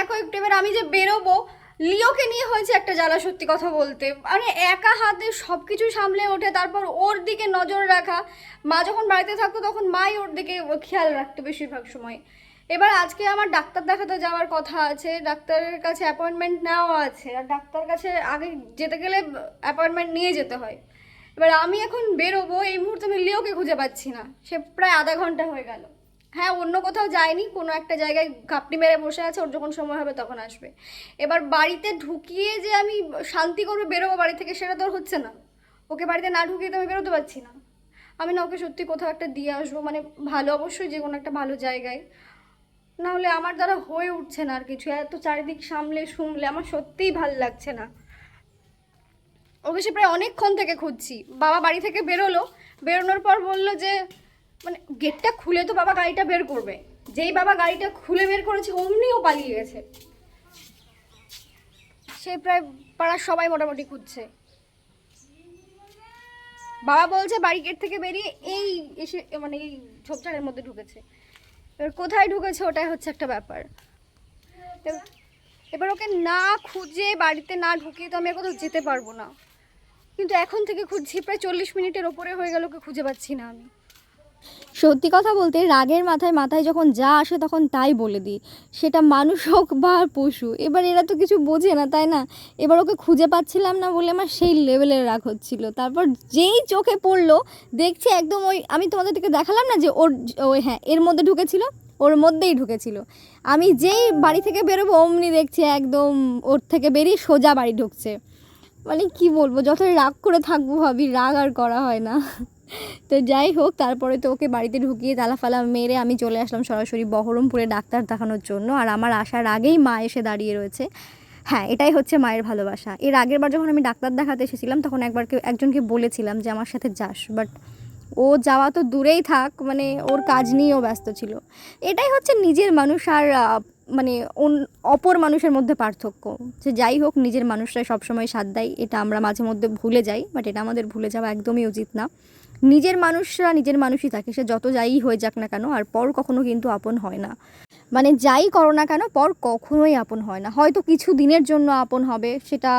দেখো একটু এবার আমি যে বেরোবো, লিওকে নিয়ে হয়েছে একটা জ্বালা সত্যি কথা বলতে। মানে একা হাতে সব কিছু সামলে ওঠে, তারপর ওর দিকে নজর রাখা। মা যখন বাড়িতে থাকতো তখন মাই ওর দিকে খেয়াল রাখতো বেশিরভাগ সময়। এবার আজকে আমার ডাক্তার দেখাতে যাওয়ার কথা আছে, ডাক্তারের কাছে অ্যাপয়েন্টমেন্ট নেওয়া আছে। আর ডাক্তার কাছে আগে যেতে গেলে অ্যাপয়েন্টমেন্ট নিয়ে যেতে হয়। এবার আমি এখন বেরোবো, এই মুহূর্তে আমি লিওকে খুঁজে পাচ্ছি না। সে প্রায় আধা ঘণ্টা হয়ে গেল। হ্যাঁ অন্য কোথাও যায়নি, কোনো একটা জায়গায় ঘাপটি মেরে বসে আছে, ওর যখন সময় হবে তখন আসবে। এবার বাড়িতে ঢুকিয়ে যে আমি শান্তি করব বেরোবো বাড়ি থেকে, সেটা তো হচ্ছে না। ওকে বাড়িতে না ঢুকিয়ে তো আমি বেরোতে পারছি না। আমি না ওকে সত্যি কোথাও একটা দিয়ে আসব মানে ভালো অবশ্যই যে কোনো একটা ভালো জায়গায়। না হলে আমার দ্বারা হয়ে উঠছে না আর কিছু, এত চারিদিক সামলে শুনলে আমার সত্যিই ভালো লাগছে না। ওকে সে প্রায় অনেকক্ষণ থেকে খুঁজছি। বাবা বাড়ি থেকে বেরোলো, বেরোনোর পর বলল যে মানে গেটটা খুলে তো বাবা গাড়িটা বের করবে। যেই বাবা গাড়িটা খুলে বের করেছে, অমনি ও পালিয়ে গেছে। সে প্রায় পাড়ার সবাই মোটামুটি খুঁজছে। বাবা বলছে বাড়ি গেট থেকে বেরিয়ে এই এসে মানে এই ঝোপঝাড়ের মধ্যে ঢুকেছে। এবার কোথায় ঢুকেছে, ওটাই হচ্ছে একটা ব্যাপার। এবার- এবার ওকে না খুঁজে বাড়িতে না ঢুকিয়ে তো আমি আর কোথাও যেতে পারব না। কিন্তু এখন থেকে খুঁজছি, প্রায় চল্লিশ মিনিটের ওপরে হয়ে গেল ওকে খুঁজে পাচ্ছি না আমি। সত্যি কথা বলতে রাগের মাথায় মাথায় যখন যা আসে তখন তাই বলে দিই। সেটা মানুষ হোক বা পশু, এবার এরা তো কিছু বোঝে না, তাই না? এবার ওকে খুঁজে পাচ্ছিলাম না বলে আমার সেই লেভেলের রাগ হচ্ছিল। তারপর যেই চোখে পড়ল, দেখছি একদম ওই, আমি তোমাদের থেকে দেখালাম না যে ওর, ওই হ্যাঁ এর মধ্যে ঢুকেছিল, ওর মধ্যেই ঢুকেছিল। আমি যেই বাড়ি থেকে বেরোবো অমনি দেখছি একদম ওর থেকে বেরিয়ে সোজা বাড়ি ঢুকছে। মানে কি বলব, যতই রাগ করে থাকব ভাবি, রাগ আর করা হয় না। তো যাই হোক, তারপরে তো ওকে বাড়িতে ঢুকিয়ে তালা ফালা মেরে আমি চলে আসলাম সরাসরি বহরমপুরে ডাক্তার দেখানোর জন্য। আর আমার আসার আগেই মা এসে দাঁড়িয়ে রয়েছে। হ্যাঁ এটাই হচ্ছে মায়ের ভালোবাসা। এর আগের বার যখন আমি ডাক্তার দেখাতে এসেছিলাম, তখন একবার কেউ, একজনকে বলেছিলাম যে আমার সাথে যাস। বাট ও যাওয়া তো দূরেই থাক মানে ওর কাজ নিয়েও ব্যস্ত ছিল। এটাই হচ্ছে নিজের মানুষ। আর মানে অপর মানুষের মধ্যে পার্থক্য। যে যাই হোক, নিজের মানুষরাই সবসময় সাথ দেয়, এটা আমরা মাঝে মধ্যে ভুলে যাই বাট এটা আমাদের ভুলে যাওয়া একদমই উচিত না। নিজের মানুষরা নিজের মানুষই থাকে, সে যত যাই হয়ে যাক না কেন, আর পর কখনো কিন্তু আপন হয় না। মানে যাই করো না কেন, পর কখনোই আপন হয় না। হয়তো কিছু দিনের জন্য আপন হবে, সেটা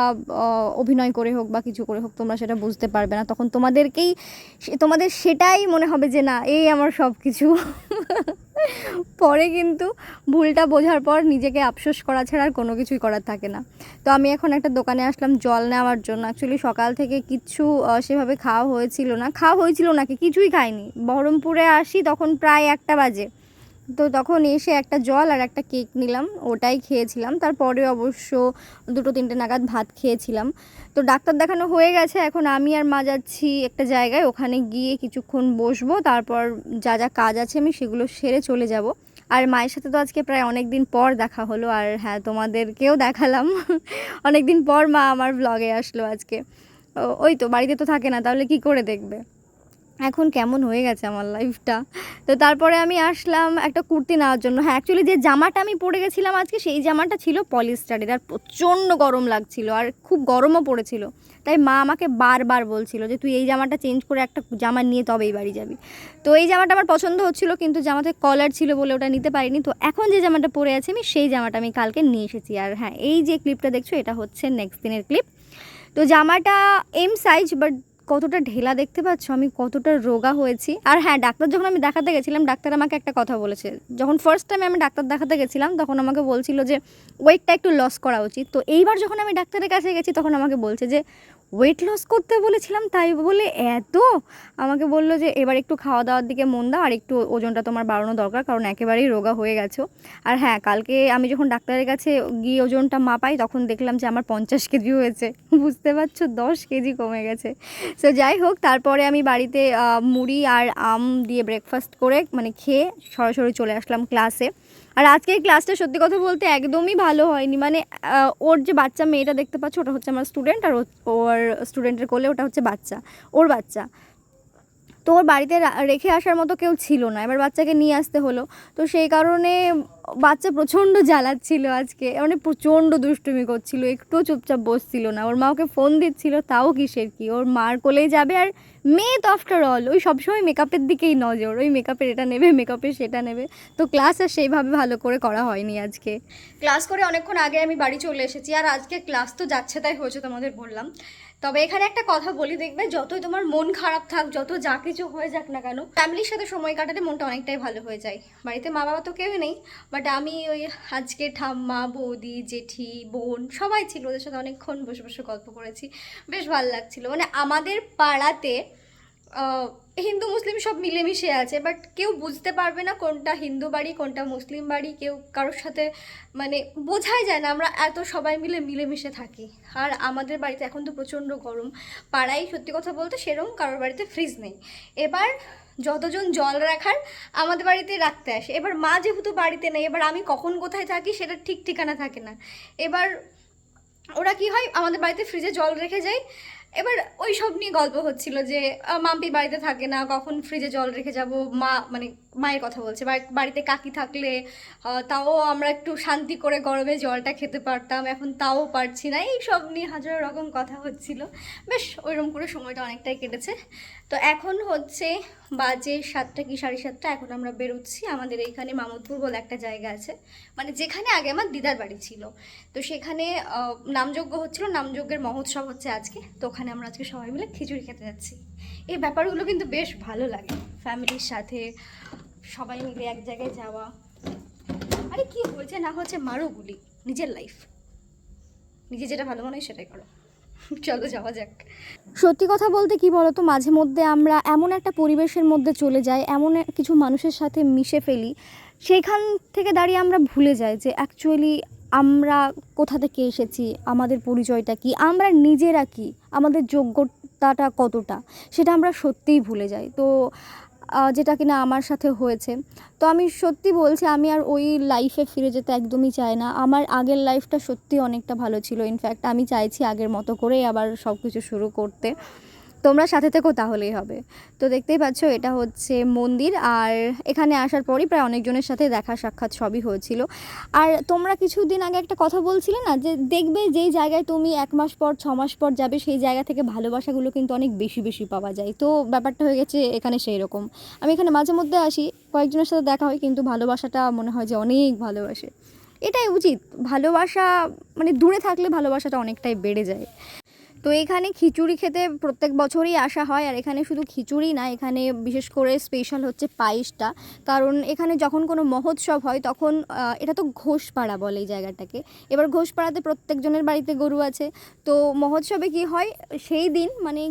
অভিনয় করে হোক বা কিছু করে হোক, তোমরা সেটা বুঝতে পারবে না। তখন তোমাদেরকেই তোমাদের সেটাই মনে হবে যে, না, এই আমার সব কিছু পরে কিন্তু ভুলটা বোঝার পর নিজেকে আফসোস করা ছাড়া আর কোনো কিছুই করার থাকে না। তো আমি এখন একটা দোকানে আসলাম জল নেওয়ার জন্য। অ্যাকচুয়ালি সকাল থেকে কিচ্ছু সেভাবে খাওয়া হয়েছিল না। খাওয়া হয়েছিল নাকি? কিছুই খাইনি। বহরমপুরে আসি তখন প্রায় একটা বাজে। তো তখন এসে একটা জল আর একটা কেক নিলাম, ওটাই খেয়েছিলাম। তারপরে অবশ্য দুটো তিনটে নাগাদ ভাত খেয়েছিলাম। তো ডাক্তার দেখানো হয়ে গেছে, এখন আমি আর মা যাচ্ছি একটা জায়গায়, ওখানে গিয়ে কিছুক্ষণ বসবো, তারপর যা যা কাজ আছে আমি সেগুলো সেরে চলে যাব। আর মায়ের সাথে তো আজকে প্রায় অনেক দিন পর দেখা হলো, আর হ্যাঁ তোমাদেরকেও দেখালাম। অনেক দিন পর মা আমার ব্লগে আসলো আজকে। ওই তো, বাড়িতে তো থাকে না, তাহলে কি করে দেখবে? এখন কেমন হয়ে গেছে আমার লাইফটা তো তারপরে আমি আসলাম একটা কুর্তি নেওয়ার জন্য। হ্যাঁ অ্যাকচুয়ালি যে জামাটা আমি পরে গেছিলাম আজকে, সেই জামাটা ছিল পলিস্টারের আর প্রচণ্ড গরম লাগছিল আর খুব গরমও পড়েছিল। তাই মা আমাকে বারবার বলছিল যে, তুই এই জামাটা চেঞ্জ করে একটা জামা নিয়ে তবেই বাড়ি যাবি। তো এই জামাটা আমার পছন্দ হচ্ছিল, কিন্তু জামাতে কলার ছিল বলে ওটা নিতে পারিনি। তো এখন যে জামাটা পরে আছে আমি, সেই জামাটা আমি কালকে নিয়ে এসেছি। আর হ্যাঁ এই যে ক্লিপটা দেখছ, এটা হচ্ছে নেক্সট দিনের ক্লিপ তো জামাটা এম সাইজ বাট কতটা ঢেলা দেখতে পাচ্ছ? আমি কতটা রোগা হয়েছি। আর হ্যাঁ ডাক্তার যখন আমি দেখাতে গেছিলাম, ডাক্তার আমাকে একটা কথা বলেছে। যখন ফার্স্ট টাইম আমি ডাক্তার দেখাতে গেছিলাম, তখন আমাকে বলছিল যে ওয়েটটা একটু লস করা উচিত। তো এইবার যখন আমি ডাক্তারের কাছে গেছি, তখন আমাকে বলছে যে ওয়েট লস করতে বলেছিলাম, তাই বলে এত? আমাকে বলল যে, এবার একটু খাওয়া দাওয়ার দিকে মন দাও, আর একটু ওজনটা তোমার বাড়ানো দরকার, কারণ একেবারেই রোগা হয়ে গেছো। আর হ্যাঁ কালকে আমি যখন ডাক্তারের কাছে গিয়ে ওজনটা মাপাই, তখন দেখলাম যে, আমার পঞ্চাশ কেজি হয়েছে। বুঝতে পারছ? দশ কেজি কমে গেছে। সো যাই হোক, তারপরে আমি বাড়িতে মুড়ি আর আম দিয়ে ব্রেকফাস্ট করে মানে খেয়ে সরাসরি চলে আসলাম ক্লাসে আর আজকের ক্লাসটা সত্যি কথা বলতে একদমই ভালো হয়নি। মানে ওর যে বাচ্চা, মেয়েটা দেখতে পাচ্ছ, ওটা হচ্ছে আমার স্টুডেন্ট আর ওর স্টুডেন্টের কোলে ওটা হচ্ছে বাচ্চা, ওর বাচ্চা। তো ওর বাড়িতে রেখে আসার মতো কেউ ছিল না, এবার বাচ্চাকে নিয়ে আসতে হলো। তো সেই কারণে বাচ্চা প্রচণ্ড জ্বালাচ্ছিল আজকে মানে প্রচণ্ড দুষ্টুমি করছিল, একটুও চুপচাপ বসছিল না। ওর মা ওকে ফোন দিচ্ছিল, তাও কিসের কি? ওর মার কোলেই যাবে আর মেয়ে তো আফটার অল ওই সবসময় মেকআপের দিকেই নজর, ওই মেকআপের এটা নেবে মেকআপের সেটা নেবে। তো ক্লাস আর সেইভাবে ভালো করে করা হয়নি আজকে। ক্লাস করে অনেকক্ষণ আগে আমি বাড়ি চলে এসেছি, আর আজকে ক্লাস তো যাচ্ছে তাই হয়েছে তোমাদের বললাম। তবে এখানে একটা কথা বলি, দেখবে যতই তোমার মন খারাপ থাক, যত যা কিছু হয়ে যাক না কেন, ফ্যামিলির সাথে সময় কাটাতে মনটা অনেকটাই ভালো হয়ে যায়। বাড়িতে মা বাবা তো কেউ নেই বাট আমি ওই আজকে ঠাম্মা বৌদি, জেঠি, বোন সবাই ছিল, ওদের সাথে অনেকক্ষণ বসে বসে গল্প করেছি। বেশ ভালো লাগছিল। মানে আমাদের পাড়াতে হিন্দু মুসলিম সব মিলেমিশে আছে বাট কেউ বুঝতে পারবে না কোনটা হিন্দু বাড়ি, কোনটা মুসলিম বাড়ি, কেউ কারোর সাথে মানে বোঝাই যায় না, আমরা এত সবাই মিলে মিলেমিশে থাকি। আর আমাদের বাড়িতে এখন তো প্রচণ্ড গরম, পাড়ায় সত্যি কথা বলতে সেরকম কারোর বাড়িতে ফ্রিজ নেই। এবার যতজন জল রাখার আমাদের বাড়িতে রাখতে আসে। এবার মা যেহেতু বাড়িতে নেই, এবার আমি কখন কোথায় থাকি সেটা ঠিক ঠিকানা থাকে না। এবার ওরা কি হয়, আমাদের বাড়িতে ফ্রিজে জল রেখে যায় এবার ওই সব নিয়ে গল্প হচ্ছিল যে মাম্পি বাড়িতে থাকে না, কখন ফ্রিজে জল রেখে যাব, মা মানে মায়ের কথা বলছে বাড়ি- বাড়িতে কাকি থাকলে তাও আমরা একটু শান্তি করে গরমে জলটা খেতে পারতাম, এখন তাও পারছি না এই সব নিয়ে হাজার রকম কথা হচ্ছিল। বেশ, ওইরকম করে সময়টা অনেকটাই কেটেছে। তো এখন হচ্ছে বাজে সাতটা কি, সাড়ে সাতটা, এখন আমরা বেরোচ্ছি। আমাদের এইখানে মামুদপুর বলে একটা জায়গা আছে। মানে যেখানে আগে আমার দিদার বাড়ি ছিল। তো সেখানে নামযজ্ঞ হচ্ছিল, নামযজ্ঞের মহোৎসব হচ্ছে আজকে। তো ওখানে আমরা আজকে সবাই মিলে খিচুড়ি খেতে যাচ্ছি। এই ব্যাপারগুলো কিন্তু বেশ ভালো লাগে। ফ্যামিলির সাথে সবাই মিলে এক জায়গায় যাওয়া। আরে কি হয়েছে না হচ্ছে মারো গুলি। নিজের লাইফ নিজে যেটা ভালো মনে হয় সেটাই করো। চলো যাওয়া যাক। সত্যি কথা বলতে কি বলতো? মাঝে মধ্যে আমরা এমন একটা পরিবেশের মধ্যে চলে যাই, এমন কিছু মানুষের সাথে মিশে ফেলি, সেইখান থেকে দাঁড়িয়ে আমরা ভুলে যাই যে অ্যাকচুয়ালি আমরা কোথা থেকে এসেছি, আমাদের পরিচয়টা কি, আমরা নিজেরা কি, আমাদের যোগ্যতাটা কতটা, সেটা আমরা সত্যিই ভুলে যাই। তো যেটা কিনা আমার সাথে হয়েছে। তো আমি সত্যি বলছি, আমি আর ওই লাইফে ফিরে যেতে একদমই চাই না। আমার আগের লাইফটা সত্যি অনেকটা ভালো ছিল। ইনফ্যাক্ট আমি চাইছি আগের মতো করেই আবার সব কিছু শুরু করতে। তোমরা সাথে থেকো, তাহলেই হবে। তো দেখতেই পাচ্ছ, এটা হচ্ছে মন্দির। আর এখানে আসার পরই প্রায় অনেকজনের সাথে দেখা সাক্ষাৎ সবই হয়েছিল। আর তোমরা কিছুদিন আগে একটা কথা বলছিলে না, যে দেখবে যেই জায়গায় তুমি এক মাস পর, ছ মাস পর যাবে, সেই জায়গা থেকে ভালোবাসাগুলো কিন্তু অনেক বেশি বেশি পাওয়া যায়। তো ব্যাপারটা হয়ে গেছে এখানে সেই রকম আমি এখানে মাঝে মধ্যে আসি, কয়েকজনের সাথে দেখা হয়, কিন্তু ভালোবাসাটা মনে হয় যে অনেক ভালোবাসে। এটাই উচিত। ভালোবাসা মানে দূরে থাকলে ভালোবাসাটা অনেকটাই বেড়ে যায়। তো এখানে খিচুড়ি খেতে প্রত্যেক বছরই আসা হয়, আর এখানে শুধু খিচুড়ি না, এখানে বিশেষ করে স্পেশাল হচ্ছে পায়েসটা। কারণ এখানে যখন কোনো মহোৎসব হয়, তখন এটা তো ঘোষপাড়া বলে এই জায়গাটাকে। এবার ঘোষপাড়াতে প্রত্যেকজনের বাড়িতে গরু আছে। তো মহোৎসবে কি হয়, সেই দিন মানে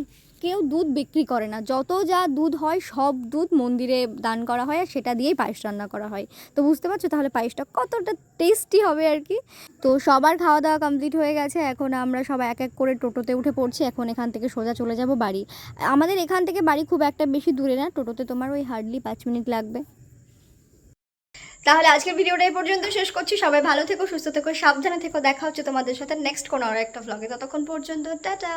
কেউ দুধ বিক্রি করে না। যত যা দুধ হয়, সব দুধ মন্দিরে দান করা হয় আর সেটা দিয়েই পায়েস রান্না করা হয়। তো বুঝতে পারছ? তাহলে পায়েসটা কতটা টেস্টি হবে আর কি? তো সবার খাওয়া দাওয়া কমপ্লিট হয়ে গেছে। এখন আমরা সবাই এক এক করে টোটোতে উঠে পড়ছি। এখন এখান থেকে সোজা চলে যাব বাড়ি। আমাদের এখান থেকে বাড়ি খুব একটা বেশি দূরে না। টোটোতে তোমার ওই হার্ডলি পাঁচ মিনিট লাগবে। তাহলে আজকের ভিডিওটা এই পর্যন্ত শেষ করছি। সবাই ভালো থেকো, সুস্থ থেকো, সাবধানে থেকো। দেখা হচ্ছে তোমাদের সাথে নেক্সট কোনো আর একটা ভ্লগে ততক্ষণ পর্যন্ত, টাটা!